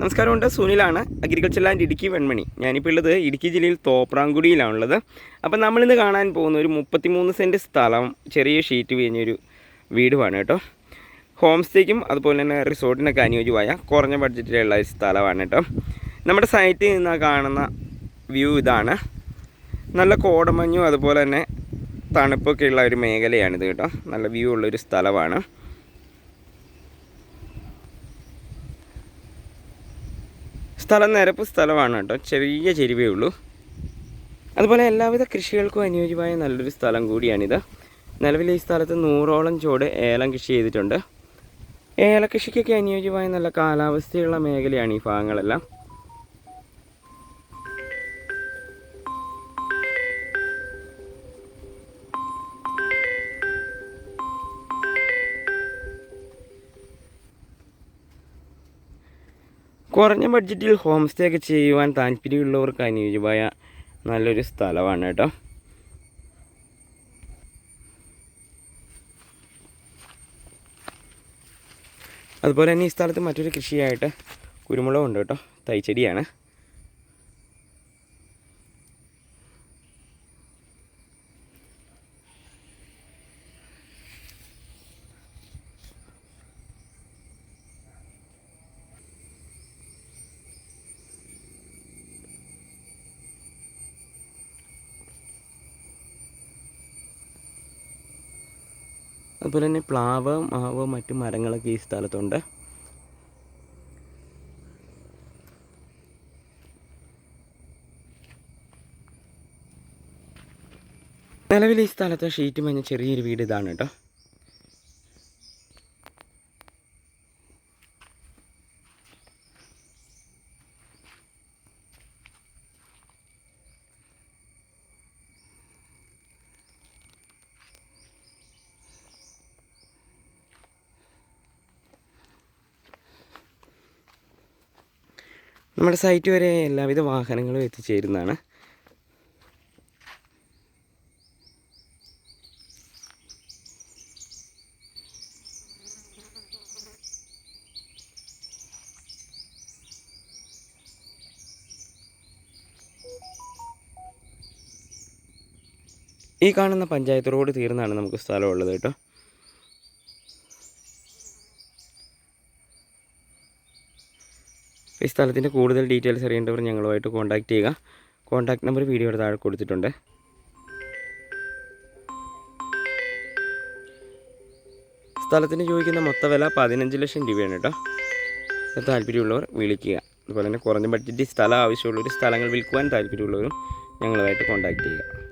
നമസ്കാരമുണ്ട് സുനിലാണ് agriculture land Idukki Venmani. ഞാനിപ്പോൾ ഉള്ളത് ഇടുക്കി ജില്ലയിൽ തോപ്രാങ്കുടിയിലാണുള്ളത് അപ്പം നമ്മളിന്ന് കാണാൻ പോകുന്ന ഒരു മുപ്പത്തിമൂന്ന് സെന്റ് സ്ഥലം ചെറിയ ഷീറ്റ് വീഞ്ഞൊരു വീടുമാണ് കേട്ടോ. ഹോം സ്റ്റേക്കും അതുപോലെ തന്നെ റിസോർട്ടിനൊക്കെ അനുയോജ്യമായ കുറഞ്ഞ ബഡ്ജറ്റിലുള്ള ഒരു സ്ഥലമാണ് കേട്ടോ. നമ്മുടെ സൈറ്റിൽ നിന്ന് കാണുന്ന വ്യൂ ഇതാണ്. നല്ല കോടമഞ്ഞും അതുപോലെ തന്നെ തണുപ്പൊക്കെ ഉള്ള ഒരു മേഖലയാണിത് കേട്ടോ. നല്ല വ്യൂ ഉള്ളൊരു സ്ഥലമാണ്. സ്ഥലം നിരപ്പ് സ്ഥലമാണ് കേട്ടോ. ചെറിയ ചെരുവേ ഉള്ളൂ. അതുപോലെ എല്ലാവിധ കൃഷികൾക്കും അനുയോജ്യമായ നല്ലൊരു സ്ഥലം കൂടിയാണിത്. നിലവിൽ ഈ സ്ഥലത്ത് നൂറോളം ചുവട് ഏലം കൃഷി ചെയ്തിട്ടുണ്ട്. ഏലകൃഷിക്കൊക്കെ അനുയോജ്യമായ നല്ല കാലാവസ്ഥയുള്ള മേഖലയാണ് ഈ ഭാഗങ്ങളെല്ലാം. കുറഞ്ഞ ബഡ്ജറ്റിൽ ഹോം സ്റ്റേ ഒക്കെ ചെയ്യുവാൻ താല്പര്യമുള്ളവർക്ക് അനുയോജ്യമായ നല്ലൊരു സ്ഥലമാണ് കേട്ടോ. അതുപോലെ തന്നെ ഈ സ്ഥലത്ത് മറ്റൊരു കൃഷിയായിട്ട് കുരുമുളകുണ്ട് കേട്ടോ. തൈച്ചെടിയാണ്. അതുപോലെ തന്നെ പ്ലാവ് മാവ് മറ്റു മരങ്ങളൊക്കെ ഈ സ്ഥലത്തുണ്ട്. നിലവിൽ ഈ സ്ഥലത്ത് ഷീറ്റ് മഞ്ഞ ചെറിയൊരു വീട് ഇതാണ് കേട്ടോ. നമ്മുടെ സൈറ്റ് വരെ എല്ലാവിധ വാഹനങ്ങളും എത്തിച്ചേരുന്നതാണ്. ഈ കാണുന്ന പഞ്ചായത്ത് റോഡ് തീർന്നാണ് നമുക്ക് സ്ഥലമുള്ളത് കേട്ടോ. ഈ സ്ഥലത്തിന്റെ കൂടുതൽ ഡീറ്റെയിൽസ് അറിയേണ്ടവർ ഞങ്ങളുമായിട്ട് കോൺടാക്റ്റ് ചെയ്യുക. കോൺടാക്ട് നമ്പർ വീഡിയോയുടെ താഴെ കൊടുത്തിട്ടുണ്ട്. സ്ഥലത്തിന് ചോദിക്കുന്ന മൊത്ത വില പതിനഞ്ച് ലക്ഷം രൂപയാണ് കേട്ടോ താല്പര്യമുള്ളവർ വിളിക്കുക. അതുപോലെ തന്നെ കുറഞ്ഞ ബഡ്ജറ്റിൽ സ്ഥലം ആവശ്യമുള്ളവർ സ്ഥലങ്ങൾ വിൽക്കുവാൻ താല്പര്യമുള്ളവരും ഞങ്ങളുമായിട്ട് കോൺടാക്റ്റ് ചെയ്യുക.